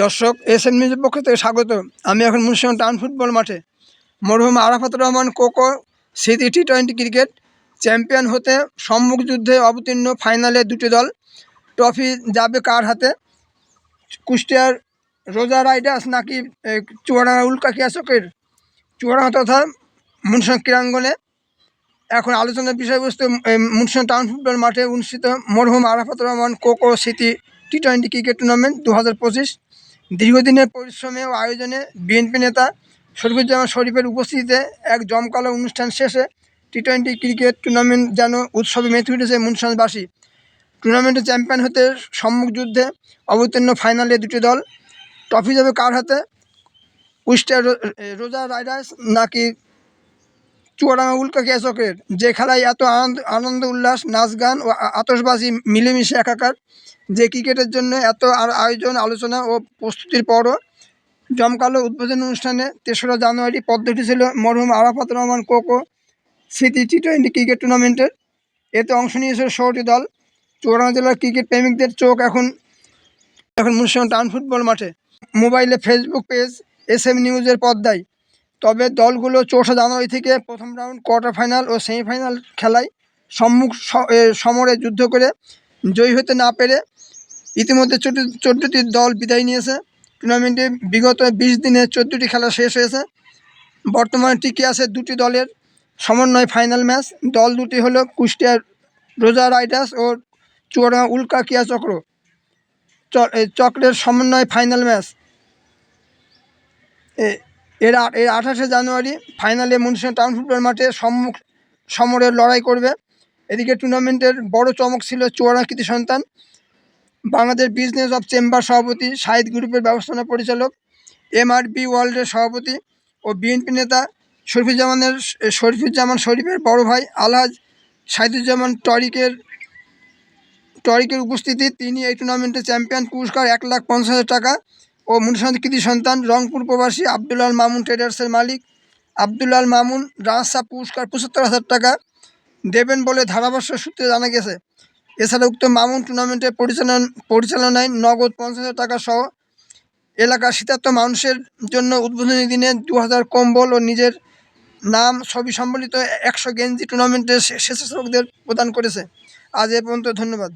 দর্শক S N নিউজের পক্ষ থেকে স্বাগত। আমি এখন মুন্সিগঞ্জ টাউন ফুটবল মাঠে। মরহুম আরাফাত রহমান কোকো স্মৃতি টি টোয়েন্টি ক্রিকেট চ্যাম্পিয়ন হতে সম্মুখ যুদ্ধে অবতীর্ণ ফাইনালে দুটি দল। ট্রফি যাবে কার হাতে? কুষ্টিয়ার রোজা রাইডার্স নাকি চুয়াডাঙ্গা উল্কা কিয়াচকের চুয়াডাঙ্গা তথা মুন্সিগঞ্জ ক্রীড়াঙ্গনে। এখন আলোচনার বিষয়বস্তু মুন্সিগঞ্জ টাউন ফুটবল মাঠে অনুষ্ঠিত মরহুম আরাফাত রহমান কোকো স্মৃতি টি টোয়েন্টি ক্রিকেট টুর্নামেন্ট দু হাজার পঁচিশ দীর্ঘদিনের পরিশ্রমে ও আয়োজনে বিএনপি নেতা শরীফুজ্জামান শরীফের উপস্থিতিতে এক জমকালো অনুষ্ঠান শেষে টি টোয়েন্টি ক্রিকেট টুর্নামেন্ট যেন উৎসবে মেতে উঠেছে মুন্সিগঞ্জবাসী। টুর্নামেন্টে চ্যাম্পিয়ন হতে সম্মুখ যুদ্ধে অবতীর্ণ ফাইনালে দুটি দল, ট্রফি যাবে কার হাতে? উইস্টার রোজা রাইডার্স নাকি চুয়াডাঙ্গা উল্কা ক্যাচকের যে খেলায় এত আনন্দ আনন্দ, উল্লাস, নাচ গান ও আ- আতশবাজি মিলেমিশে একাকার, যে ক্রিকেটের জন্য এত আর আয়োজন, আলোচনা ও প্রস্তুতির পরও জমকালো উদ্বোধন অনুষ্ঠানে তেসরা জানুয়ারি পদ্ধতি ছিল মরহুম আরাফাত রহমান কোকো স্মৃতি টি টোয়েন্টি ক্রিকেট টুর্নামেন্টের। এতে অংশ নিয়েছিল ষোলোটি দল। চুয়াডাঙ্গা জেলার ক্রিকেট প্রেমিকদের চোখ এখন এখন মুন্সিগঞ্জ টাউন ফুটবল মাঠে। মোবাইলে ফেসবুক পেজ এস এম নিউজের পর্দায়। তবে দলগুলো চৌঠা জানুয়ারি থেকে প্রথম রাউন্ড কোয়ার্টার ফাইনাল ও সেমিফাইনাল খেলায় সম্মুখ সমরে যুদ্ধ করে জয়ী হতে না পেরে ইতিমধ্যে চোদ্দটি দল বিদায় নিয়েছে। টুর্নামেন্টে বিগত বিশ দিনে চোদ্দোটি খেলা শেষ হয়েছে। বর্তমানে টিকে আছে দুটি দলের সমন্বয় ফাইনাল ম্যাচ। দল দুটি হলো কুষ্টিয়ার রোজা রাইডার্স ও চুয়াডাঙ্গা উল্কা কিয়া চক্র চক্রের সমন্বয় ফাইনাল ম্যাচ। এর এর আঠাশে জানুয়ারি ফাইনালে মুন্সিগঞ্জ টাউন ফুটবল মাঠে সম্মুখ সমরের লড়াই করবে। এদিকে টুর্নামেন্টের বড় চমক ছিল চুয়াডাঙ্গা কৃতি সন্তান, বাংলাদেশ বিজনেস অফ চেম্বার সভাপতি সাহিদ গ্রুপের ব্যবস্থাপনা পরিচালক এমআরবি ওয়ার্ল্ডের সভাপতি ও বিএনপি নেতা শরীফুজ্জামানের শরীফুজ্জামান শরীফের বড় ভাই আলহাজ সাহিদুজ্জামান টরিকের টরিকের উপস্থিতি। তিনি এই টুর্নামেন্টে চ্যাম্পিয়ন পুরস্কার এক লাখ পঞ্চাশ হাজার টাকা ও কৃতি সন্তান রংপুর প্রবাসী আবদুল্লাল মামুন ট্রেডার্সের মালিক। আবদুল্লাল মামুন রাজসা পুরস্কার পঁচাত্তর হাজার টাকা দেবেন বলে ধারাভাষ্য সূত্রে জানা গেছে। এছাড়া উক্ত মামুন টুর্নামেন্টের পরিচালন পরিচালনায় নগদ পঞ্চাশ হাজার টাকা সহ এলাকার শীতার্থ মানুষের জন্য উদ্বোধনী দিনে দু হাজার কম্বল ও নিজের নাম ছবি সম্বলিত একশো গেঞ্জি টুর্নামেন্টের স্বেচ্ছাসেবকদের প্রদান করেছে। আজ এ পর্যন্ত ধন্যবাদ।